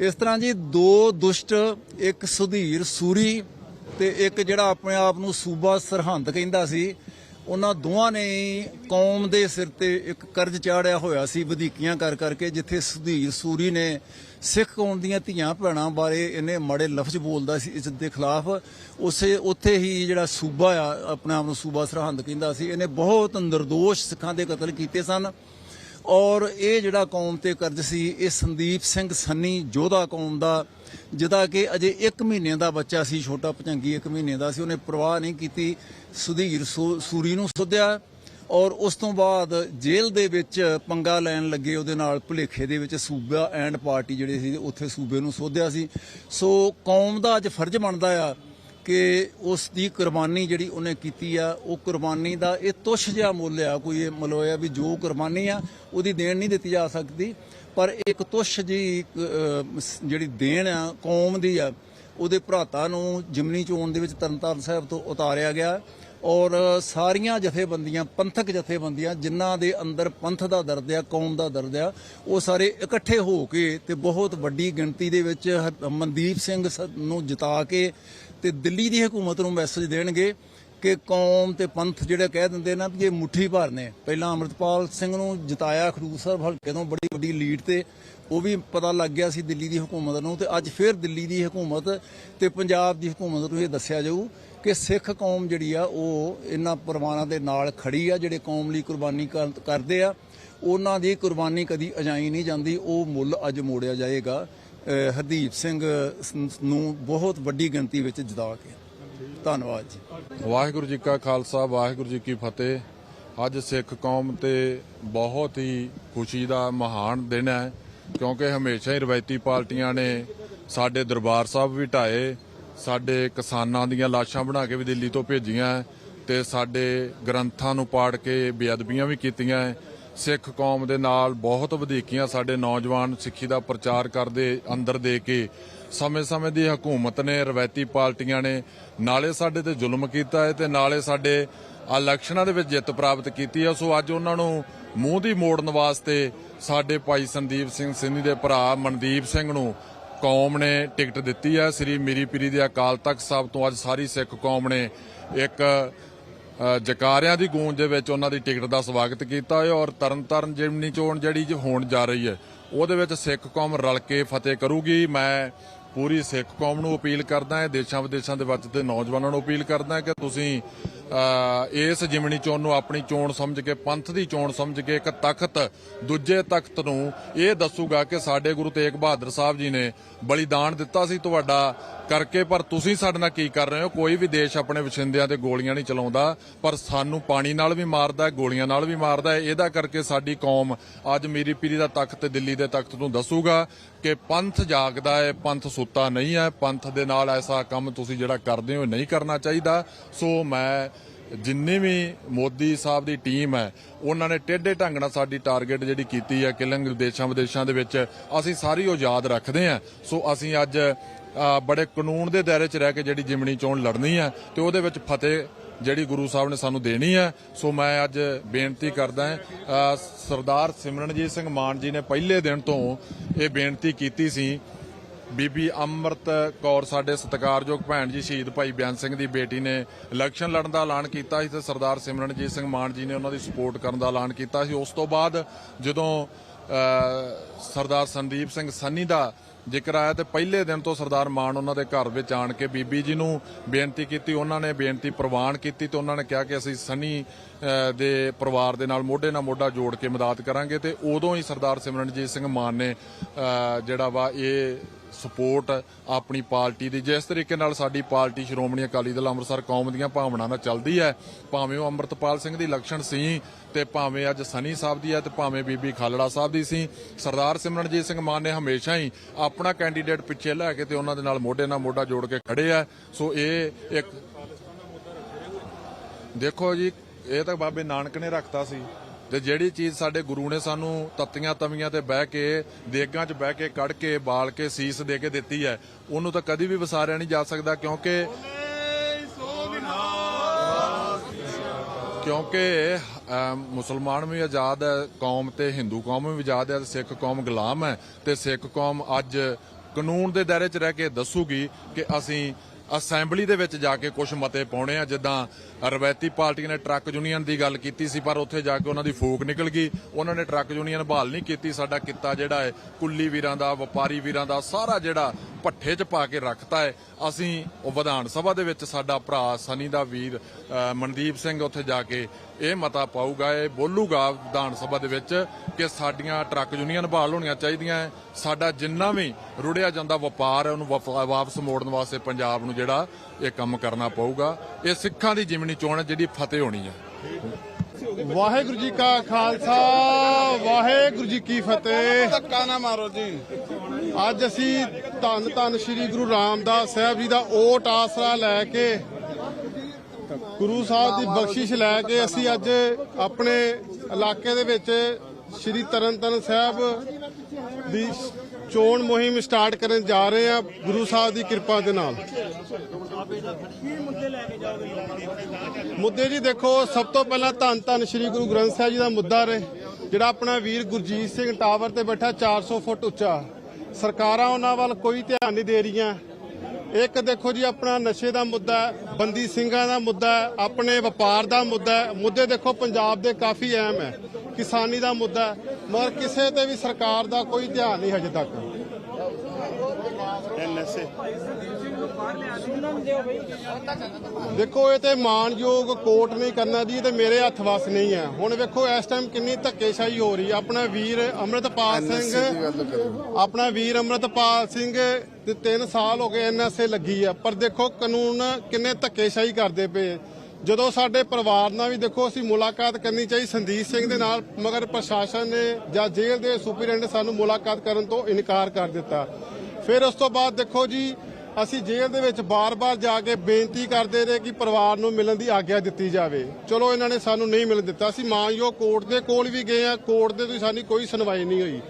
ਇਸ ਤਰ੍ਹਾਂ ਜੀ ਦੋ ਦੁਸ਼ਟ, ਇੱਕ ਸੁਧੀਰ, ਸੂਰੀ ਤੇ ਇੱਕ ਜਿਹੜਾ ਆਪਣੇ ਆਪ ਨੂੰ ਸੂਬਾ ਸਰਹੰਦ ਕਹਿੰਦਾ ਸੀ, ਉਹਨਾਂ ਦੋਵਾਂ ਨੇ ਹੀ ਕੌਮ ਦੇ ਸਿਰ ਤੇ ਇੱਕ ਕਰਜ਼ ਚਾੜਿਆ ਹੋਇਆ ਸੀ, ਵਧੀਕੀਆਂ ਕਰ ਕਰਕੇ, ਜਿੱਥੇ ਸੁਧੀਰ, ਸੂਰੀ ਨੇ ਸਿੱਖ ਕੌਮ ਦੀਆਂ ਧੀਆਂ ਭੈਣਾਂ ਬਾਰੇ ਇਹਨੇ ਮਾੜੇ ਲਫ਼ਜ਼ ਬੋਲਦਾ ਸੀ ਇਸ ਦੇ ਖਿਲਾਫ। ਉਸੇ, ਉੱਥੇ ਹੀ ਜਿਹੜਾ ਸੂਬਾ ਆ, ਆਪਣੇ ਆਪ ਨੂੰ ਸੂਬਾ ਸਰਹੰਦ ਕਹਿੰਦਾ ਸੀ, ਇਹਨੇ ਬਹੁਤ ਨਿਰਦੋਸ਼ ਸਿੱਖਾਂ ਦੇ ਕਤਲ ਕੀਤੇ ਸਨ। ਔਰ ਇਹ ਜਿਹੜਾ ਕੌਮ ਤੇ ਕਰਜ਼ ਸੀ, ਇਹ ਸੰਦੀਪ ਸਿੰਘ ਸੰਨੀ ਜੋਧਾ ਕੌਮ ਦਾ, ਜਿਹਦਾ ਕਿ ਅਜੇ 1 ਮਹੀਨੇ ਦਾ ਬੱਚਾ ਸੀ, ਛੋਟਾ ਭਜੰਗੀ 1 ਮਹੀਨੇ ਦਾ ਸੀ, ਉਹਨੇ ਪਰਵਾਹ ਨਹੀਂ ਕੀਤੀ, ਸੁਧੀਰ ਸੂ- ਸੂਰੀ ਨੂੰ ਸੋਧਿਆ ਔਰ ਉਸ ਤੋਂ ਬਾਅਦ ਜੇਲ੍ਹ ਦੇ ਵਿੱਚ ਪੰਗਾ ਲੈਣ ਲੱਗੇ, ਉਹਦੇ ਨਾਲ ਭੁਲੇਖੇ ਦੇ ਵਿੱਚ ਸੂਬਾ ਐਂਡ ਪਾਰਟੀ ਜਿਹੜੇ ਸੀ, ਉੱਥੇ ਸੂਬੇ ਨੂੰ ਸੋਧਿਆ ਸੀ। ਸੋ ਕੌਮ ਦਾ ਅੱਜ ਫਰਜ਼ ਬਣਦਾ ਆ ਕਿ ਉਸ ਦੀ ਕੁਰਬਾਨੀ ਜਿਹੜੀ ਉਹਨੇ ਕੀਤੀ ਆ, ਉਹ ਕੁਰਬਾਨੀ ਦਾ ਇਹ ਤੁੱਛ ਜਿਹਾ ਮੁੱਲ ਆ, ਕੋਈ ਇਹ ਮਤਲਬ ਆ ਵੀ ਜੋ ਕੁਰਬਾਨੀ ਆ, ਉਹਦੀ ਦੇਣ ਨਹੀਂ ਦਿੱਤੀ ਜਾ ਸਕਦੀ। ਪਰ ਇੱਕ ਤੁੱਛ ਜੀ ਜਿਹੜੀ ਦੇਣ ਆ, ਕੌਮ ਦੀ ਆ, ਉਹਦੇ ਭਰਾਤਾ ਨੂੰ ਜਿਮਨੀ ਚੋਣ ਦੇ ਵਿੱਚ ਤਰਨਤਾਰਨ ਸਾਹਿਬ ਤੋਂ ਉਤਾਰਿਆ ਗਿਆ ਔਰ ਸਾਰੀਆਂ ਜਥੇਬੰਦੀਆਂ, ਪੰਥਕ ਜਥੇਬੰਦੀਆਂ ਜਿਨ੍ਹਾਂ ਦੇ ਅੰਦਰ ਪੰਥ ਦਾ ਦਰਦ ਆ, ਕੌਮ ਦਾ ਦਰਦ ਆ, ਉਹ ਸਾਰੇ ਇਕੱਠੇ ਹੋ ਕੇ ਤੇ ਬਹੁਤ ਵੱਡੀ ਗਿਣਤੀ ਦੇ ਵਿੱਚ ਹ- ਮਨਦੀਪ ਸਿੰਘ ਸ- ਨੂੰ ਜਿਤਾ ਕੇ ਤੇ ਦਿੱਲੀ ਦੀ ਹਕੂਮਤ ਨੂੰ ਮੈਸੇਜ ਦੇਣਗੇ ਕਿ ਕੌਮ ਤੇ ਪੰਥ ਜਿਹੜੇ ਕਹਿ ਦਿੰਦੇ ਨਾ ਵੀ ਇਹ ਮੁੱਠੀ ਭਰ ਨੇ। ਪਹਿਲਾਂ ਅਮਰਤਪਾਲ ਸਿੰਘ ਨੂੰ ਜਿਤਾਇਆ ਖਡੂਰ ਸਾਹਿਬ ਹਲਕੇ ਤੋਂ ਬੜੀ ਵੱਡੀ ਲੀਡ ਤੇ, ਉਹ ਵੀ ਪਤਾ ਲੱਗ ਗਿਆ ਸੀ ਦਿੱਲੀ ਦੀ ਹਕੂਮਤ ਨੂੰ ਤੇ ਅੱਜ ਫਿਰ ਦਿੱਲੀ ਦੀ ਹਕੂਮਤ ਤੇ ਪੰਜਾਬ ਦੀ ਹਕੂਮਤ ਨੂੰ ਇਹ ਦੱਸਿਆ ਜਾਊ ਕਿ ਸਿੱਖ ਕੌਮ ਜਿਹੜੀ ਆ, ਉਹ ਇਹਨਾਂ ਪਰਵਾਨਾਂ ਦੇ ਨਾਲ ਖੜੀ ਆ, ਜਿਹੜੇ ਕੌਮ ਲਈ ਕੁਰਬਾਨੀ ਕਰ- ਕਰਦੇ ਆ। ਉਹਨਾਂ ਦੀ ਕੁਰਬਾਨੀ ਕਦੀ ਅਜਾਈ ਨਹੀਂ ਜਾਂਦੀ, ਉਹ ਮੁੱਲ ਅੱਜ ਮੋੜਿਆ ਜਾਏਗਾ। ਹਰਦੀਪ ਸਿੰਘ ਨੂੰ ਬਹੁਤ ਵੱਡੀ ਗਿਣਤੀ ਵਿੱਚ ਜਿਤਾ ਕੇ। ਧੰਨਵਾਦ ਜੀ। ਵਾਹਿਗੁਰੂ ਜੀ ਕਾ ਖਾਲਸਾ, ਵਾਹਿਗੁਰੂ ਜੀ ਕੀ ਫਤਿਹ। ਅੱਜ ਸਿੱਖ ਕੌਮ ਤੇ ਬਹੁਤ ਹੀ ਖੁਸ਼ੀ ਦਾ ਮਹਾਨ ਦਿਨ ਹੈ, ਕਿਉਂਕਿ ਹਮੇਸ਼ਾ ਹੀ ਰਵਾਇਤੀ ਪਾਰਟੀਆਂ ਨੇ ਸਾਡੇ ਦਰਬਾਰ ਸਾਹਿਬ ਵੀ ਢਾਏ, ਸਾਡੇ ਕਿਸਾਨਾਂ ਦੀਆਂ ਲਾਸ਼ਾਂ ਬਣਾ ਕੇ ਵੀ ਦਿੱਲੀ ਤੋਂ ਭੇਜੀਆਂ, ਤੇ ਸਾਡੇ ਗ੍ਰੰਥਾਂ ਨੂੰ ਪਾੜ ਕੇ ਬੇਅਦਬੀਆਂ ਵੀ ਕੀਤੀਆਂ ਸਿੱਖ ਕੌਮ ਦੇ ਨਾਲ ਬਹੁਤ ਵਧੀਕੀਆਂ ਸਾਡੇ ਨੌਜਵਾਨ ਸਿੱਖੀ ਦਾ ਪ੍ਰਚਾਰ ਕਰਦੇ ਅੰਦਰ ਦੇ ਕੇ ਸਮੇਂ-ਸਮੇਂ ਦੀ ਹਕੂਮਤ ਨੇ, ਰਵਾਇਤੀ ਪਾਰਟੀਆਂ ਨੇ, ਨਾਲੇ ਸਾਡੇ ਤੇ ਜ਼ੁਲਮ ਕੀਤਾ ਹੈ ਤੇ ਨਾਲੇ ਸਾਡੇ ਇਲੈਕਸ਼ਨਾਂ ਦੇ ਵਿੱਚ ਜਿੱਤ ਪ੍ਰਾਪਤ ਕੀਤੀ ਹੈ। ਸੋ ਅੱਜ ਉਹਨਾਂ ਨੂੰ ਮੂੰਹ ਦੀ ਮੋੜਨ ਵਾਸਤੇ ਸਾਡੇ ਭਾਈ ਸੰਦੀਪ ਸਿੰਘ ਸਿੰਧੀ ਦੇ ਭਰਾ ਮਨਦੀਪ ਸਿੰਘ ਨੂੰ ਕੌਮ ਨੇ ਟਿਕਟ ਦਿੱਤੀ ਹੈ। ਸ੍ਰੀ ਮੀਰੀ ਪੀਰੀ ਦੇ ਅਕਾਲ ਤਖਤ ਸਾਹਿਬ ਤੋਂ ਅੱਜ ਸਾਰੀ ਸਿੱਖ ਕੌਮ ਨੇ ਇੱਕ ਜਕਾਰਿਆਂ ਦੀ ਗੂੰਜ ਦੇ ਵਿੱਚ ਉਹਨਾਂ ਦੀ ਟਿਕਟ ਦਾ ਸਵਾਗਤ ਕੀਤਾ ਹੈ ਔਰ ਤਰਨਤਾਰਨ ਜਿਮਨੀ ਚੋਣ ਜਿਹੜੀ ਹੋਣ ਜਾ ਰਹੀ ਹੈ, ਉਹਦੇ ਵਿੱਚ ਸਿੱਖ ਕੌਮ ਰਲ ਕੇ ਫਤਿਹ ਕਰੂਗੀ। ਮੈਂ ਪੂਰੀ ਸਿੱਖ ਕੌਮ ਨੂੰ ਅਪੀਲ ਕਰਦਾ ਹਾਂ ਦੇਸ਼ਾਂ ਵਿਦੇਸ਼ਾਂ ਦੇ ਵਿੱਚ ਤੇ ਨੌਜਵਾਨਾਂ ਨੂੰ ਅਪੀਲ ਕਰਦਾ ਹਾਂ ਕਿ ਤੁਸੀਂ ਇਸ ਜਿਮਨੀ ਚੋਣ ਨੂੰ ਆਪਣੀ ਚੋਣ ਸਮਝ ਕੇ, ਪੰਥ ਦੀ ਚੋਣ ਸਮਝ ਕੇ ਇੱਕ ਤਖਤ ਦੂਜੇ ਤਖਤ ਨੂੰ ਇਹ ਦੱਸੂਗਾ ਕਿ ਸਾਡੇ ਗੁਰੂ ਤੇਗ ਬਹਾਦਰ ਸਾਹਿਬ ਜੀ ਨੇ ਬਲੀਦਾਨ ਦਿੱਤਾ ਸੀ ਤੁਹਾਡਾ ਕਰਕੇ, ਪਰ ਤੁਸੀਂ ਸਾਡੇ ਨਾਲ ਕੀ ਕਰ ਰਹੇ ਹੋ? ਕੋਈ ਵੀ ਦੇਸ਼ ਆਪਣੇ ਵਸਿੰਦਿਆਂ ਤੇ ਗੋਲੀਆਂ ਨਹੀਂ ਚਲਾਉਂਦਾ, ਪਰ ਸਾਨੂੰ ਪਾਣੀ ਨਾਲ ਵੀ ਮਾਰਦਾ ਹੈ, ਗੋਲੀਆਂ ਨਾਲ ਵੀ ਮਾਰਦਾ ਹੈ। ਇਹਦਾ ਕਰਕੇ ਸਾਡੀ ਕੌਮ ਅੱਜ ਮੀਰੀ ਪੀਰੀ ਦਾ ਤਖਤ ਦਿੱਲੀ ਦੇ ਤਖਤ ਨੂੰ ਦੱਸੂਗਾ ਕਿ ਪੰਥ ਜਾਗਦਾ ਹੈ, ਪੰਥ ਸੁੱਤਾ ਨਹੀਂ ਹੈ। ਪੰਥ ਦੇ ਨਾਲ ਐਸਾ ਕੰਮ ਤੁਸੀਂ ਜਿਹੜਾ ਕਰਦੇ ਹੋ ਨਹੀਂ ਕਰਨਾ ਚਾਹੀਦਾ। ਸੋ ਮੈਂ ਜਿੰਨੀ ਵੀ ਮੋਦੀ ਸਾਹਿਬ ਦੀ ਟੀਮ ਹੈ, ਉਹਨਾਂ ਨੇ ਟੇਢੇ ਢੰਗ ਨਾਲ ਸਾਡੀ ਟਾਰਗੇਟ ਜਿਹੜੀ ਕੀਤੀ ਹੈ ਕਿਲਿੰਗ ਦੇਸ਼ਾਂ ਵਿਦੇਸ਼ਾਂ ਦੇ ਵਿੱਚ, ਅਸੀਂ ਸਾਰੀ ਉਹ ਯਾਦ ਰੱਖਦੇ ਹਾਂ। ਸੋ ਅਸੀਂ ਅੱਜ ਬੜੇ ਕਾਨੂੰਨ ਦੇ ਦਾਇਰੇ 'ਚ ਰਹਿ ਕੇ ਜਿਹੜੀ ਜਿਮਣੀ ਚੋਣ ਲੜਨੀ ਹੈ, ਤੇ ਉਹਦੇ ਵਿੱਚ ਫਤਿਹ ਜਿਹੜੀ ਗੁਰੂ ਸਾਹਿਬ ਨੇ ਸਾਨੂੰ ਦੇਣੀ ਹੈ। ਸੋ ਮੈਂ ਅੱਜ ਬੇਨਤੀ ਕਰਦਾ ਹਾਂ ਸਰਦਾਰ ਸਿਮਰਨਜੀਤ ਸਿੰਘ ਮਾਨ ਜੀ ਨੇ ਪਹਿਲੇ ਦਿਨ ਤੋਂ ਇਹ ਬੇਨਤੀ ਕੀਤੀ ਸੀ ਬੀਬੀ ਅੰਮ੍ਰਿਤ ਕੌਰ, ਸਾਡੇ ਸਤਿਕਾਰਯੋਗ ਭੈਣ ਜੀ ਸ਼ਹੀਦ ਭਾਈ ਬਿਆਨ ਸਿੰਘ ਦੀ ਬੇਟੀ ਨੇ ਇਲੈਕਸ਼ਨ ਲੜਨ ਦਾ ਐਲਾਨ ਕੀਤਾ ਸੀ ਤੇ ਸਰਦਾਰ ਸਿਮਰਨਜੀਤ ਸਿੰਘ ਮਾਨ ਜੀ ਨੇ ਉਹਨਾਂ ਦੀ ਸਪੋਰਟ ਕਰਨ ਦਾ ਐਲਾਨ ਕੀਤਾ ਸੀ। ਉਸ ਤੋਂ ਬਾਅਦ ਜਦੋਂ ਸਰਦਾਰ ਸੰਦੀਪ ਸਿੰਘ ਸੰਨੀ ਦਾ ਜ਼ਿਕਰ ਆਇਆ ਤੇ ਪਹਿਲੇ ਦਿਨ ਤੋਂ ਸਰਦਾਰ ਮਾਨ ਉਹਨਾਂ ਦੇ ਘਰ ਵਿੱਚ ਆਣ ਕੇ ਬੀਬੀ ਜੀ ਨੂੰ ਬੇਨਤੀ ਕੀਤੀ, ਉਹਨਾਂ ਨੇ ਬੇਨਤੀ ਪ੍ਰਵਾਨ ਕੀਤੀ ਤੇ ਉਹਨਾਂ ਨੇ ਕਿਹਾ ਕਿ ਅਸੀਂ ਸੰਨੀ ਦੇ ਪਰਿਵਾਰ ਦੇ ਨਾਲ ਮੋਢੇ ਨਾਲ ਮੋਢਾ ਜੋੜ ਕੇ ਮਦਦ ਕਰਾਂਗੇ ਤੇ ਉਦੋਂ ਹੀ ਸਰਦਾਰ ਸਿਮਰਨਜੀਤ ਸਿੰਘ ਮਾਨ ਨੇ ਜਿਹੜਾ ਵਾ ਇਹ ਸਪੋਰਟ ਆਪਣੀ ਪਾਰਟੀ ਦੀ। ਜਿਸ ਤਰੀਕੇ ਨਾਲ ਸਾਡੀ ਪਾਰਟੀ ਸ਼੍ਰੋਮਣੀ ਅਕਾਲੀ ਦਲ ਅੰਮ੍ਰਿਤਸਰ ਕੌਮ ਦੀਆਂ ਭਾਵਨਾਵਾਂ ਨਾਲ ਚੱਲਦੀ ਹੈ, ਭਾਵੇਂ ਉਹ ਅੰਮ੍ਰਿਤਪਾਲ ਸਿੰਘ ਦੀ ਲਕਸ਼ਣ ਸੀ ਤੇ ਭਾਵੇਂ ਅੱਜ ਸਨੀ ਸਾਹਿਬ ਦੀ ਹੈ ਤੇ ਭਾਵੇਂ ਬੀਬੀ ਖਾਲੜਾ ਸਾਹਿਬ ਦੀ ਸੀ। ਸਰਦਾਰ ਸਿਮਰਨਜੀਤ ਸਿੰਘ ਮਾਨ ਨੇ ਹਮੇਸ਼ਾ ਹੀ ਆਪਣਾ ਕੈਂਡੀਡੇਟ ਪਿੱਛੇ ਲੈ ਕੇ ਤੇ ਉਹਨਾਂ ਦੇ ਨਾਲ ਮੋਢੇ ਨਾਲ ਮੋਢਾ ਜੋੜ ਕੇ ਖੜੇ ਆ। ਸੋ ਇਹ ਇੱਕ ਦੇਖੋ ਜੀ, ਇਹ ਤਾਂ ਬਾਬੇ ਨਾਨਕ ਨੇ ਰੱਖਤਾ ਸੀ। ਤੇ ਜਿਹੜੀ ਚੀਜ਼ ਸਾਡੇ ਗੁਰੂ ਨੇ ਸਾਨੂੰ ਤੱਤੀਆਂ ਤਵੀਆਂ ਤੇ ਬਹਿ ਕੇ, ਦੇਗਾਂ 'ਚ ਬਹਿ ਕੇ ਕੱਢ ਕੇ, ਬਾਲ ਕੇ, ਸੀਸ ਦੇ ਕੇ ਦਿੱਤੀ ਹੈ, ਉਹਨੂੰ ਤਾਂ ਕਦੀ ਵੀ ਵਿਸਾਰਿਆ ਨਹੀਂ ਜਾ ਸਕਦਾ ਕਿਉਂਕਿ ਕਿਉਂਕਿ ਮੁਸਲਮਾਨ ਵੀ ਆਜ਼ਾਦ ਹੈ, ਕੌਮ ਤੇ ਹਿੰਦੂ ਕੌਮ ਵੀ ਆਜ਼ਾਦ ਹੈ ਤੇ ਸਿੱਖ ਕੌਮ ਗੁਲਾਮ ਹੈ ਤੇ ਸਿੱਖ ਕੌਮ ਅੱਜ ਕਾਨੂੰਨ ਦੇ ਦਾਇਰੇ 'ਚ ਰਹਿ ਕੇ ਦੱਸੂਗੀ ਕਿ ਅਸੀਂ ਅਸੈਂਬਲੀ ਦੇ ਵਿੱਚ ਜਾ ਕੇ ਕੁਝ ਮਤੇ ਪਾਉਣੇ ਆ, ਜਿੱਦਾਂ ਰਵੈਤੀ ਪਾਰਟੀ ਨੇ ਟਰੱਕ ਯੂਨੀਅਨ ਦੀ ਗੱਲ ਕੀਤੀ ਸੀ, ਪਰ ਉੱਥੇ ਜਾ ਕੇ ਉਹਨਾਂ ਦੀ ਫੂਕ ਨਿਕਲ ਗਈ ਉਹਨਾਂ ਨੇ ਟਰੱਕ ਯੂਨੀਅਨ ਬਹਾਲ ਨਹੀਂ ਕੀਤੀ, ਸਾਡਾ ਕਿੱਤਾ ਜਿਹੜਾ ਹੈ, ਕੁੱਲੀ ਵੀਰਾਂ ਦਾ, ਵਪਾਰੀ ਵੀਰਾਂ ਦਾ, ਸਾਰਾ ਜਿਹੜਾ ਪੱਠੇ 'ਚ ਪਾ ਕੇ ਰੱਖਤਾ ਹੈ ਅਸੀਂ ਉਹ ਵਿਧਾਨ ਸਭਾ ਦੇ ਵਿੱਚ ਸਾਡਾ ਭਰਾ ਸਨੀ ਦਾ ਵੀਰ ਮਨਦੀਪ ਸਿੰਘ ਉੱਥੇ ਜਾ ਕੇ ਇਹ ਮਤਾ ਪਾਊਗਾ, ਇਹ ਬੋਲੂਗਾ ਵਿਧਾਨ ਸਭਾ ਦੇ ਵਿੱਚ ਕਿ ਸਾਡੀਆਂ ਟਰੱਕ ਯੂਨੀਅਨ ਬਹਾਲ ਹੋਣੀਆਂ ਚਾਹੀਦੀਆਂ ਹੈ। ਸਾਡਾ ਜਿੰਨਾ ਵੀ ਰੁੜਿਆ ਜਾਂਦਾ ਵਪਾਰ ਹੈ, ਉਹਨੂੰ ਵਫ- ਵਾਪਸ ਮੋੜਨ ਵਾਸਤੇ ਪੰਜਾਬ ਨੂੰ ਜਿਹੜਾ ਇਹ ਕੰਮ ਕਰਨਾ ਪਊਗਾ ਇਹ ਸਿੱਖਾਂ ਦੀ ਜਿਮਣੀ ਚੋਣ ਹੈ ਜਿਹੜੀ ਫਤਿਹ ਹੋਣੀ ਹੈ। ਵਾਹਿਗੁਰੂ ਜੀ ਕਾ ਖਾਲਸਾ ਵਾਹਿਗੁਰੂ ਜੀ ਕੀ ਫਤਿਹ। ਧੱਕਾ ਨਾ ਮਾਰੋ ਜੀ। ਅੱਜ ਅਸੀਂ ਧੰਨ ਧੰਨ ਸ੍ਰੀ ਗੁਰੂ ਰਾਮਦਾਸ ਸਾਹਿਬ ਜੀ ਦਾ ਓਟ ਆਸਰਾ ਲੈ ਕੇ ਗੁਰੂ ਸਾਹਿਬ ਦੀ ਬਖਸ਼ਿਸ਼ ਲੈ ਕੇ ਅਸੀਂ ਅੱਜ ਆਪਣੇ ਇਲਾਕੇ ਦੇ ਵਿੱਚ ਸ੍ਰੀ ਤਰਨਤਨ ਸਾਹਿਬ ਦੀ ਚੋਣ ਮੁਹਿੰਮ ਸਟਾਰਟ ਕਰਨ ਜਾ ਰਹੇ ਆ, ਗੁਰੂ ਸਾਹਿਬ ਦੀ ਕਿਰਪਾ ਦੇ ਨਾਲ। ਮੁੱਦੇ ਜੀ ਦੇਖੋ, ਸਭ ਤੋਂ ਪਹਿਲਾਂ ਧੰਨ ਧੰਨ ਸ੍ਰੀ ਗੁਰੂ ਗ੍ਰੰਥ ਸਾਹਿਬ ਜੀ ਦਾ ਮੁੱਦਾ ਰਹੇ, ਜਿਹੜਾ ਆਪਣਾ ਵੀਰ ਗੁਰਜੀਤ ਸਿੰਘ ਟਾਵਰ ਤੇ ਬੈਠਾ 400 ਫੁੱਟ ਉੱਚਾ। ਸਰਕਾਰਾਂ ਉਹਨਾਂ ਵੱਲ ਕੋਈ ਧਿਆਨ ਨਹੀਂ ਦੇ ਰਹੀਆਂ। ਇੱਕ ਦੇਖੋ ਜੀ, ਆਪਣਾ ਨਸ਼ੇ ਦਾ ਮੁੱਦਾ ਬੰਦੀ ਸਿੰਘਾਂ ਦਾ ਮੁੱਦਾ ਆਪਣੇ ਵਪਾਰ ਦਾ ਮੁੱਦਾ ਮੁੱਦੇ ਦੇਖੋ, ਪੰਜਾਬ ਦੇ ਕਾਫੀ ਅਹਿਮ ਹੈ। ਕਿਸਾਨੀ ਦਾ ਮੁੱਦਾ ਮਗਰ ਕਿਸੇ ਤੇ ਵੀ ਸਰਕਾਰ ਦਾ ਕੋਈ ਧਿਆਨ ਨਹੀਂ ਹਜੇ ਤੱਕ। ਦੇਖੋ ਇਹ ਤੇ ਮਾਨਯੋਗ ਕੋਰਟ ਨਹੀਂ ਕਰਨਾ ਇਹ ਤੇ ਮੇਰੇ ਹੱਥ ਵਸ ਨਹੀਂ ਹੈ। ਹੁਣ ਵੇਖੋ ਇਸ ਟਾਈਮ ਕਿੰਨੀ ਧੱਕੇਸ਼ਾਹੀ ਹੋ ਰਹੀ ਹੈ। ਆਪਣਾ ਵੀਰ ਅੰਮ੍ਰਿਤਪਾਲ ਸਿੰਘ ਆਪਣਾ ਵੀਰ ਅੰਮ੍ਰਿਤਪਾਲ ਸਿੰਘ ਤੇ 3 ਸਾਲ ਹੋ ਗਏ ਐਨਐਸਏ ਲੱਗੀ ਆ ਪਰ ਦੇਖੋ ਕਾਨੂੰਨ ਕਿੰਨੇ ਧੱਕੇਸ਼ਾਹੀ ਕਰਦੇ ਪਏ ਜਦੋਂ ਸਾਡੇ ਪਰਿਵਾਰ ਨਾਲ ਵੀ ਦੇਖੋ ਅਸੀਂ ਮੁਲਾਕਾਤ ਕਰਨੀ ਚਾਹੀ। ਸੰਦੀਪ ਸਿੰਘ ਦੇ ਨਾਲ ਮਗਰ ਪ੍ਰਸ਼ਾਸਨ ਨੇ ਜਾਂ ਜੇਲ੍ਹ ਦੇ ਸੁਪਰਡੈਂਟ ਸਾਨੂੰ ਮੁਲਾਕਾਤ ਕਰਨ ਤੋਂ ਇਨਕਾਰ ਕਰ ਦਿੱਤਾ। ਫਿਰ ਉਸ ਤੋਂ ਬਾਅਦ ਦੇਖੋ ਜੀ ਅਸੀਂ ਜੇਲ੍ਹ ਦੇ ਵਿੱਚ ਬਾਰ-ਬਾਰ ਜਾ ਕੇ ਬੇਨਤੀ ਕਰਦੇ ਰਹੇ ਕਿ ਪਰਿਵਾਰ ਨੂੰ ਮਿਲਣ ਦੀ ਆਗਿਆ ਦਿੱਤੀ ਜਾਵੇ। ਚਲੋ, ਇਹਨਾਂ ਨੇ ਸਾਨੂੰ ਨਹੀਂ ਮਿਲਣ ਦਿੱਤਾ। ਅਸੀਂ ਮਾਨਯੋਗ ਕੋਰਟ ਦੇ ਕੋਲ ਵੀ ਗਏ ਆ ਕੋਰਟ ਦੇ ਤੋਂ ਸਾਡੀ ਕੋਈ ਸੁਣਵਾਈ ਨਹੀਂ ਹੋਈ।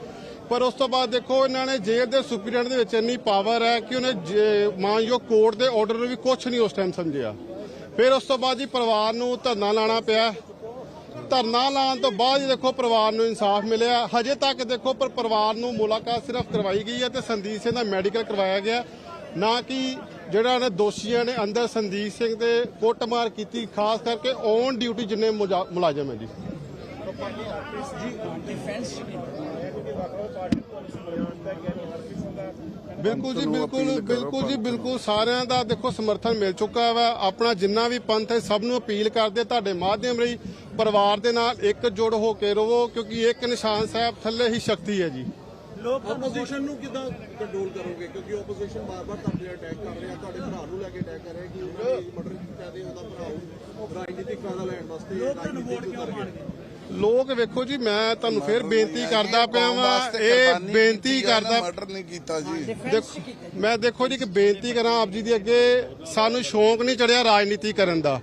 ਪਰ ਉਸ ਤੋਂ ਬਾਅਦ ਦੇਖੋ, ਇਹਨਾਂ ਨੇ ਜੇਲ੍ਹ ਦੇ ਸੁਪਰਡੈਂਟ ਦੇ ਵਿੱਚ ਇੰਨੀ ਪਾਵਰ ਹੈ ਕਿ ਉਹਨੇ ਜੇ- ਮਾਨਯੋਗ ਕੋਰਟ ਦੇ ਆਰਡਰ ਨੂੰ ਵੀ ਕੁਝ ਨਹੀਂ ਉਸ ਟਾਈਮ ਸਮਝਿਆ। ਫਿਰ ਉਸ ਤੋਂ ਬਾਅਦ ਜੀ ਪਰਿਵਾਰ ਨੂੰ ਧਰਨਾ ਲਾਣਾ ਪਿਆ। ਧਰਨਾ ਲਾਉਣ ਤੋਂ ਬਾਅਦ ਦੇਖੋ, ਪਰਿਵਾਰ ਨੂੰ ਇਨਸਾਫ ਮਿਲਿਆ। ਹਜੇ ਤੱਕ ਦੇਖੋ, ਪਰ ਪਰਿਵਾਰ ਨੂੰ ਮੁਲਾਕਾਤ ਸਿਰਫ ਕਰਵਾਈ ਗਈ ਹੈ ਤੇ ਸੰਦੀਪ ਸਿੰਘ ਦਾ ਮੈਡੀਕਲ ਕਰਵਾਇਆ ਗਿਆ। ਨਾ ਕਿ ਜਿਹੜਾ ਨੇ ਦੋਸ਼ੀਆਂ ਨੇ ਅੰਦਰ ਸੰਦੀਪ ਸਿੰਘ ਦੇ ਕੁੱਟਮਾਰ ਕੀਤੀ, ਖਾਸ ਕਰਕੇ ਔਨ ਡਿਊਟੀ ਜਿੰਨੇ ਮੁਲਾਜ਼ਮ ਹੈ ਜੀ। ਬਿਲਕੁਲ ਜੀ, ਬਿਲਕੁਲ ਬਿਲਕੁਲ ਜੀ, ਬਿਲਕੁਲ ਸਾਰਿਆਂ ਦਾ ਦੇਖੋ ਸਮਰਥਨ ਮਿਲ ਚੁੱਕਾ ਵਾ। ਆਪਣਾ ਜਿੰਨਾ ਵੀ ਪੰਥ ਹੈ, ਸਭ ਨੂੰ ਅਪੀਲ ਕਰਦੇ ਤੁਹਾਡੇ ਮਾਧਿਅਮ ਰਹੀ ਪਰਿਵਾਰ ਦੇ ਨਾਲ ਇੱਕ ਜੁੜ ਹੋ ਕੇ ਰਹੋ ਕਿਉਂਕਿ ਇੱਕ ਨਿਸ਼ਾਨ ਸਾਹਿਬ ਥੱਲੇ ਹੀ ਸ਼ਕਤੀ ਹੈ ਜੀ। ਲੋਕ ਆਪੋਜੀਸ਼ਨ ਨੂੰ ਕਿਦਾਂ ਕੰਟਰੋਲ ਕਰੋਗੇ? ਕਿਉਂਕਿ ਆਪੋਜੀਸ਼ਨ ਬਾਰ-ਬਾਰ ਤੁਹਾਡੇ ਅਟੈਕ ਕਰ ਰਿਹਾ ਤੁਹਾਡੇ ਭਰਾ ਨੂੰ ਲੈ ਕੇ ਅਟੈਕ ਕਰ ਰਿਹਾ ਕਿ ਉਹਨਾਂ ਨੇ ਮਰਡਰ ਕੀਤਾ ਤੇ ਉਹਦਾ ਭਰਾ ਉਹ ਰਾਜਨੀਤਿਕ ਫਾਇਦਾ ਲੈਣ ਵਾਸਤੇ ਰਾਜਨੀਤਿਕ ਉਤਰ ਗਿਆ ਲੋਕ ਵੇਖੋ ਜੀ ਮੈਂ ਤੁਹਾਨੂੰ ਫੇਰ ਬੇਨਤੀ ਕਰਦਾ ਪਿਆ ਵਾਂ ਇਹ ਬੇਨਤੀ ਕਰਦਾ ਮਰਡਰ ਨਹੀਂ ਕੀਤਾ ਜੀ। ਦੇਖੋ ਮੈਂ ਦੇਖੋ ਜੀ ਕਿ ਬੇਨਤੀ ਕਰਾਂ ਆਪ ਜੀ ਦੇ ਅੱਗੇ ਸਾਨੂੰ ਸ਼ੌਂਕ ਨਹੀਂ ਚੜਿਆ ਰਾਜਨੀਤੀ ਕਰਨ ਦਾ।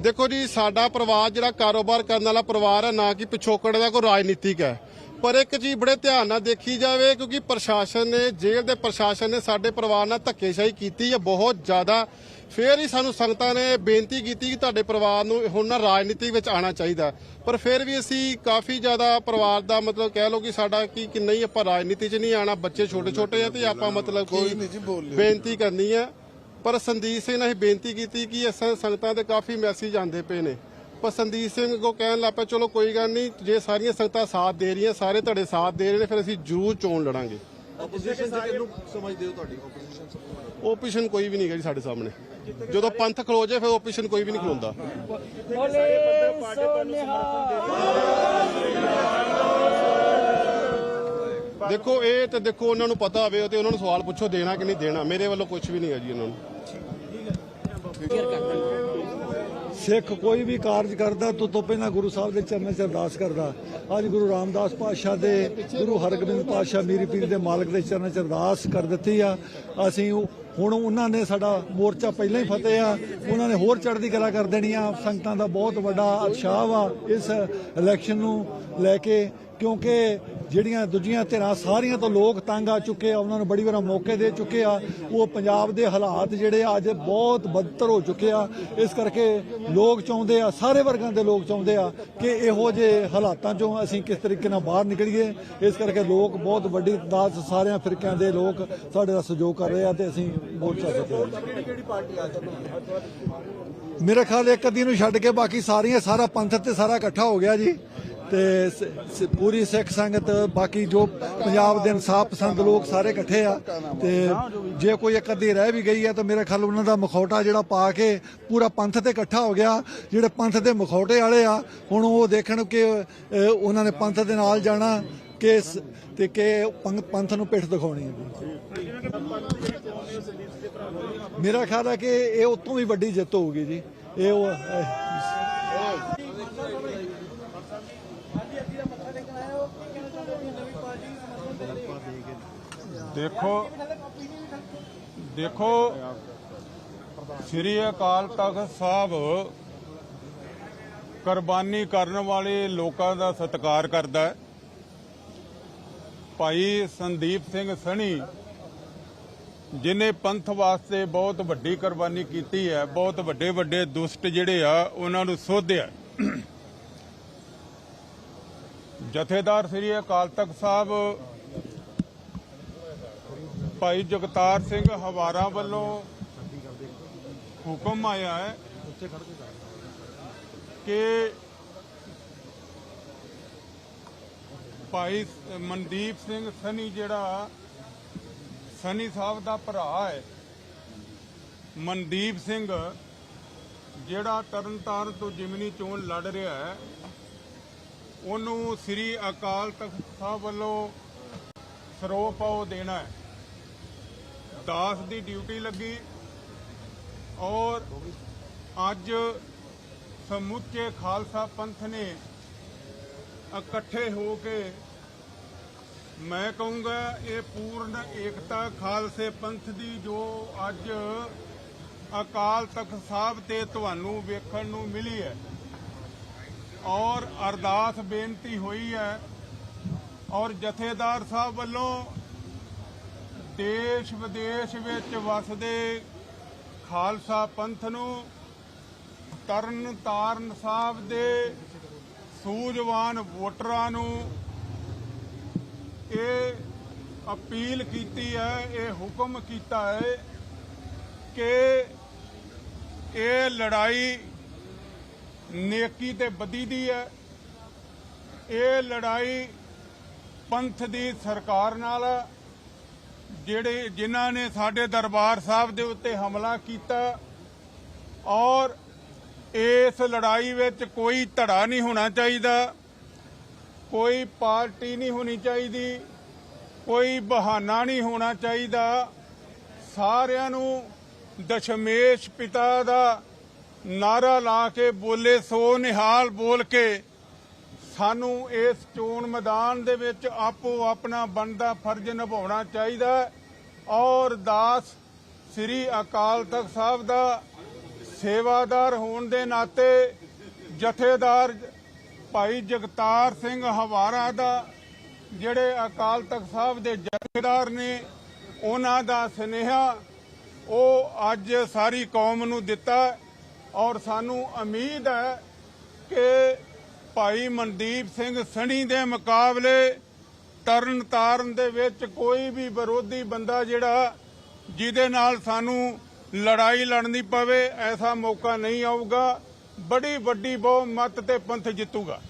ਦੇਖੋ ਜੀ ਸਾਡਾ ਪਰਿਵਾਰ ਜਿਹੜਾ ਕਾਰੋਬਾਰ ਕਰਨ ਵਾਲਾ ਪਰਿਵਾਰ ਹੈ ਨਾ ਕਿ ਪਿਛੋਕੜ ਦਾ ਕੋਈ ਰਾਜਨੀਤਿਕ ਹੈ। ਪਰ ਇੱਕ ਚੀਜ਼ ਬੜੇ ਧਿਆਨ ਨਾਲ ਦੇਖੀ ਜਾਵੇ ਕਿਉਂਕਿ ਪ੍ਰਸ਼ਾਸਨ ਨੇ ਜੇਲ੍ਹ ਦੇ ਪ੍ਰਸ਼ਾਸਨ ਨੇ ਸਾਡੇ ਪਰਿਵਾਰ ਨਾਲ ਧੱਕੇਸ਼ਾਹੀ ਕੀਤੀ ਹੈ ਬਹੁਤ ਜ਼ਿਆਦਾ। ਫੇਰ ਹੀ ਸਾਨੂੰ ਸੰਗਤਾਂ ਨੇ ਬੇਨਤੀ ਕੀਤੀ ਕਿ ਤੁਹਾਡੇ ਪਰਿਵਾਰ ਨੂੰ ਹੁਣ ਨਾ ਰਾਜਨੀਤੀ ਵਿੱਚ ਆਉਣਾ ਚਾਹੀਦਾ। ਪਰ ਫਿਰ ਵੀ ਅਸੀਂ ਕਾਫੀ ਜ਼ਿਆਦਾ ਪਰਿਵਾਰ ਦਾ ਮਤਲਬ ਕਹਿ ਲਓ ਕਿ ਸਾਡਾ ਕੀ ਕਿ ਨਹੀਂ ਆਪਾਂ ਰਾਜਨੀਤੀ 'ਚ ਨਹੀਂ ਆਣਾ ਬੱਚੇ ਛੋਟੇ ਛੋਟੇ ਆ ਤੇ ਆਪਾਂ ਮਤਲਬ ਕੋਈ। ਬੇਨਤੀ ਕਰਨੀ ਆ। ਪਰ ਸੰਦੀਪ ਸਿੰਘ ਨੇ ਬੇਨਤੀ ਕੀਤੀ ਕਿ ਇਸ ਸੰਗਤਾਂ ਦੇ ਕਾਫੀ ਮੈਸੇਜ ਆਉਂਦੇ ਪਏ ਨੇ। ਪਰ ਸੰਦੀਪ ਸਿੰਘ ਕੋ ਕਹਿਣ ਲੱਗ ਪਿਆ ਚਲੋ ਕੋਈ ਗੱਲ ਨਹੀਂ ਜੇ ਸਾਰੀਆਂ ਸੰਗਤਾਂ ਸਾਥ ਦੇ ਰਹੀਆਂ ਸਾਰੇ ਤੁਹਾਡੇ ਸਾਥ ਦੇ ਰਹੇ ਨੇ ਫਿਰ ਅਸੀਂ ਜ਼ਰੂਰ ਚੋਣ ਲੜਾਂਗੇ। ਆਪੋਜੀਸ਼ਨ ਤੇ ਕਿਹਨੂੰ ਸਮਝਦੇ ਹੋ ਤੁਹਾਡੀ? ਆਪੋਜੀਸ਼ਨ ਸਭ ਓਪੀਸ਼ਨ ਕੋਈ ਵੀ ਨਹੀਂ ਹੈਗਾ ਜੀ ਸਾਡੇ ਸਾਹਮਣੇ। ਜਦੋਂ ਪੰਥ ਖਲੋ ਜਾਏ ਫਿਰ ਓਪੀਸ਼ਨ ਕੋਈ ਵੀ ਨਹੀਂ ਖਲੋਂਦਾ। ਦੇਖੋ ਇਹ ਤੇ ਦੇਖੋ ਉਹਨਾਂ ਨੂੰ ਪਤਾ ਹੋਵੇ ਤੇ ਉਹਨਾਂ ਨੂੰ ਸਵਾਲ ਪੁੱਛੋ ਦੇਣਾ ਕਿ ਨਹੀਂ ਦੇਣਾ। ਮੇਰੇ ਵੱਲੋਂ ਕੁਝ ਵੀ ਨਹੀਂ ਹੈ ਜੀ ਉਹਨਾਂ ਨੂੰ। ਸਿੱਖ ਕੋਈ ਵੀ ਕਾਰਜ ਕਰਦਾ, ਤੋਂ ਤੋਂ ਪਹਿਲਾਂ ਗੁਰੂ ਸਾਹਿਬ ਦੇ ਚਰਨਾਂ 'ਚ ਅਰਦਾਸ ਕਰਦਾ। ਅੱਜ ਗੁਰੂ ਰਾਮਦਾਸ ਪਾਤਸ਼ਾਹ ਦੇ, ਗੁਰੂ ਹਰਗੋਬਿੰਦ ਪਾਤਸ਼ਾਹ ਮੀਰੀ ਪੀਰ ਦੇ ਮਾਲਕ ਦੇ ਚਰਨਾਂ 'ਚ ਅਰਦਾਸ ਕਰ ਦਿੱਤੀ ਆ। ਅਸੀਂ ਹੁਣ ਉਹਨਾਂ ਨੇ ਸਾਡਾ ਮੋਰਚਾ ਪਹਿਲਾਂ ਹੀ ਫਤਿਹ ਆ। ਉਹਨਾਂ ਨੇ ਹੋਰ ਚੜ੍ਹਦੀ ਕਲਾ ਕਰ ਦੇਣੀ ਆ। ਸੰਗਤਾਂ ਦਾ ਬਹੁਤ ਵੱਡਾ ਉਤਸ਼ਾਹ ਵਾ ਇਸ ਇਲੈਕਸ਼ਨ ਨੂੰ ਲੈ ਕੇ, ਕਿਉਂਕਿ ਜਿਹੜੀਆਂ ਦੂਜੀਆਂ ਧਿਰਾਂ ਸਾਰੀਆਂ ਤੋਂ ਲੋਕ ਤੰਗ ਆ ਚੁੱਕੇ ਆ ਉਹਨਾਂ ਨੂੰ ਬੜੀ ਵਾਰ ਮੌਕੇ ਦੇ ਚੁੱਕੇ ਆ। ਉਹ ਪੰਜਾਬ ਦੇ ਹਾਲਾਤ ਜਿਹੜੇ ਅੱਜ ਬਹੁਤ ਬਦਤਰ ਹੋ ਚੁੱਕੇ ਆ। ਇਸ ਕਰਕੇ ਲੋਕ ਚਾਹੁੰਦੇ ਆ ਸਾਰੇ ਵਰਗਾਂ ਦੇ ਲੋਕ ਚਾਹੁੰਦੇ ਆ ਕਿ ਇਹੋ ਜਿਹੇ ਹਾਲਾਤਾਂ ਚੋਂ ਅਸੀਂ ਕਿਸ ਤਰੀਕੇ ਨਾਲ ਬਾਹਰ ਨਿਕਲੀਏ। ਇਸ ਕਰਕੇ ਲੋਕ ਬਹੁਤ ਵੱਡੀ ਤਾਦਾਦ ਸਾਰਿਆਂ ਫਿਰਕਿਆਂ ਦੇ ਲੋਕ ਸਾਡੇ ਦਾ ਸਹਿਯੋਗ ਕਰ ਰਹੇ ਆ ਤੇ ਅਸੀਂ ਵੋਟ ਕਰ ਸਕਦੇ ਹਾਂ। ਕਿਹੜੀ ਕਿਹੜੀ ਪਾਰਟੀ ਆ ਮੇਰਾ ਖਿਆਲ ਇੱਕ ਅੱਧੀ ਨੂੰ ਛੱਡ ਕੇ ਬਾਕੀ ਸਾਰੀਆਂ ਸਾਰਾ ਪੰਥ ਤੇ ਸਾਰਾ ਇਕੱਠਾ ਹੋ ਗਿਆ ਜੀ। ਤੇ ਪੂਰੀ ਸਿੱਖ ਸੰਗਤ, ਬਾਕੀ ਜੋ ਪੰਜਾਬ ਦੇ ਇਨਸਾਫ ਪਸੰਦ ਲੋਕ ਸਾਰੇ ਇਕੱਠੇ ਆ, ਤੇ ਜੇ ਕੋਈ ਇੱਕ ਅੱਧੀ ਰਹਿ ਵੀ ਗਈ ਹੈ ਤਾਂ ਮੇਰਾ ਖਿਆਲ ਉਹਨਾਂ ਦਾ ਮਖੌਟਾ ਜਿਹੜਾ ਪਾ ਕੇ ਪੂਰਾ ਪੰਥ ਤੇ ਇਕੱਠਾ ਹੋ ਗਿਆ। ਜਿਹੜੇ ਪੰਥ ਦੇ ਮਖੌਟੇ ਵਾਲੇ ਆ, ਹੁਣ ਉਹ ਦੇਖਣ ਕਿ ਉਹਨਾਂ ਨੇ ਪੰਥ ਦੇ ਨਾਲ ਜਾਣਾ ਕਿ ਤੇ ਕਿ ਪੰਥ ਪੰਥ ਨੂੰ ਪਿੱਠ ਦਿਖਾਉਣੀ ਹੈ। ਮੇਰਾ ਖਿਆਲ ਹੈ ਕਿ ਇਹ ਉਤੋਂ ਵੀ ਵੱਡੀ ਜਿੱਤ ਹੋਊਗੀ ਜੀ। ਇਹ ਦੇਖੋ ਦੇਖੋ, ਸ੍ਰੀ ਅਕਾਲ ਤਖਤ ਸਾਹਿਬ ਕੁਰਬਾਨੀ ਕਰਨ ਵਾਲੇ ਲੋਕਾਂ ਦਾ ਸਤਿਕਾਰ ਕਰਦਾ ਹੈ। ਭਾਈ ਸੰਦੀਪ ਸਿੰਘ ਸਣੀ, ਜਿਨੇ ਪੰਥ ਵਾਸਤੇ ਬਹੁਤ ਵੱਡੀ ਕੁਰਬਾਨੀ ਕੀਤੀ ਹੈ, ਬਹੁਤ ਵੱਡੇ ਵੱਡੇ ਦੁਸ਼ਟ ਜਿਹੜੇ ਆ, ਉਹਨਾਂ ਨੂੰ ਸੋਧਿਆ ਜਥੇਦਾਰ ਸ੍ਰੀ ਅਕਾਲ ਤਖਤ ਸਾਹਿਬ ਭਾਈ ਜਗਤਾਰ ਸਿੰਘ ਹਵਾਰਾ ਵੱਲੋਂ ਹੁਕਮ ਆਇਆ ਹੈ ਕਿ ਭਾਈ ਮਨਦੀਪ ਸਿੰਘ ਸਨੀ ਜਿਹੜਾ ਸਨੀ ਸਾਹਿਬ ਦਾ ਭਰਾ ਹੈ, ਮਨਦੀਪ ਸਿੰਘ ਜਿਹੜਾ ਤਰਨਤਾਰਨ ਤੋਂ ਜਿਮਨੀ ਚੋਣ ਲੜ ਰਿਹਾ ਹੈ, ਉਹਨੂੰ ਸ੍ਰੀ ਅਕਾਲ ਤਖਤ ਸਾਹਿਬ ਵੱਲੋਂ ਸਰੋਪਾਉ ਦੇਣਾ ਹੈ। ਦਾਸ ਦੀ ਡਿਊਟੀ ਲੱਗੀ ਔਰ ਅੱਜ ਸਮੁੱਚੇ ਖਾਲਸਾ ਪੰਥ ਨੇ ਇਕੱਠੇ ਹੋ ਕੇ ਮੈਂ ਕਹੂੰਗਾ ਇਹ ਪੂਰਨ ਏਕਤਾ ਖਾਲਸੇ ਪੰਥ ਦੀ ਜੋ ਅੱਜ ਅਕਾਲ ਤਖਤ ਸਾਹਿਬ ਤੇ ਤੁਹਾਨੂੰ ਵੇਖਣ ਨੂੰ ਮਿਲੀ ਹੈ ਔਰ ਅਰਦਾਸ ਬੇਨਤੀ ਹੋਈ ਹੈ ਔਰ ਜਥੇਦਾਰ ਸਾਹਿਬ ਵੱਲੋਂ ਦੇਸ਼ ਵਿਦੇਸ਼ ਵਿੱਚ ਵਸਦੇ ਖਾਲਸਾ ਪੰਥ ਨੂੰ ਤਰਨ ਤਾਰਨ ਸਾਹਿਬ ਦੇ ਸੂਝਵਾਨ ਵੋਟਰਾਂ ਨੂੰ ਇਹ ਅਪੀਲ ਕੀਤੀ ਹੈ, ਇਹ ਹੁਕਮ ਕੀਤਾ ਹੈ ਕਿ ਇਹ ਲੜਾਈ ਨੇਕੀ ਤੇ ਬਦੀ ਦੀ ਹੈ ਇਹ ਲੜਾਈ ਪੰਥ ਦੀ ਸਰਕਾਰ ਨਾਲ ਹੈ। ਜਿਹੜੇ ਜਿਨ੍ਹਾਂ ਨੇ ਸਾਡੇ ਦਰਬਾਰ ਸਾਹਿਬ ਦੇ ਉੱਤੇ ਹਮਲਾ ਕੀਤਾ ਔਰ ਇਸ ਲੜਾਈ ਵਿੱਚ ਕੋਈ ਧੜਾ ਨਹੀਂ ਹੋਣਾ ਚਾਹੀਦਾ, ਕੋਈ ਪਾਰਟੀ ਨਹੀਂ ਹੋਣੀ ਚਾਹੀਦੀ, ਕੋਈ ਬਹਾਨਾ ਨਹੀਂ ਹੋਣਾ ਚਾਹੀਦਾ, ਸਾਰਿਆਂ ਨੂੰ ਦਸ਼ਮੇਸ਼ ਪਿਤਾ ਦਾ ਨਾਰਾ ਲਾ ਕੇ ਬੋਲੇ, ਸੋ ਨਿਹਾਲ ਬੋਲ ਕੇ ਸਾਨੂੰ ਇਸ ਚੋਣ ਮੈਦਾਨ ਦੇ ਵਿੱਚ ਆਪੋ ਆਪਣਾ ਬਣਦਾ ਫਰਜ਼ ਨਿਭਾਉਣਾ ਚਾਹੀਦਾ ਹੈ। ਔਰ ਦਾਸ ਸ੍ਰੀ ਅਕਾਲ ਤਖਤ ਸਾਹਿਬ ਦਾ ਸੇਵਾਦਾਰ ਹੋਣ ਦੇ ਨਾਤੇ ਜਥੇਦਾਰ ਭਾਈ ਜਗਤਾਰ ਸਿੰਘ ਹਵਾਰਾ ਦਾ, ਜਿਹੜੇ ਅਕਾਲ ਤਖਤ ਸਾਹਿਬ ਦੇ ਜਥੇਦਾਰ ਨੇ, ਉਹਨਾਂ ਦਾ ਸੁਨੇਹਾ, ਉਹ ਅੱਜ ਸਾਰੀ ਕੌਮ ਨੂੰ ਦਿੱਤਾ। ਔਰ ਸਾਨੂੰ ਉਮੀਦ ਹੈ ਕਿ ਭਾਈ ਮਨਦੀਪ ਸਿੰਘ ਸਣੀ ਦੇ ਮੁਕਾਬਲੇ ਤਰਨ ਤਾਰਨ ਦੇ ਵਿੱਚ ਕੋਈ ਵੀ ਵਿਰੋਧੀ ਬੰਦਾ ਜਿਹੜਾ, ਜਿਹਦੇ ਨਾਲ ਸਾਨੂੰ ਲੜਾਈ ਲੜਨੀ ਪਵੇ, ਐਸਾ ਮੌਕਾ ਨਹੀਂ ਆਊਗਾ। ਬੜੀ ਵੱਡੀ ਬਹੁਮਤ ਤੇ ਪੰਥ ਜਿੱਤੂਗਾ।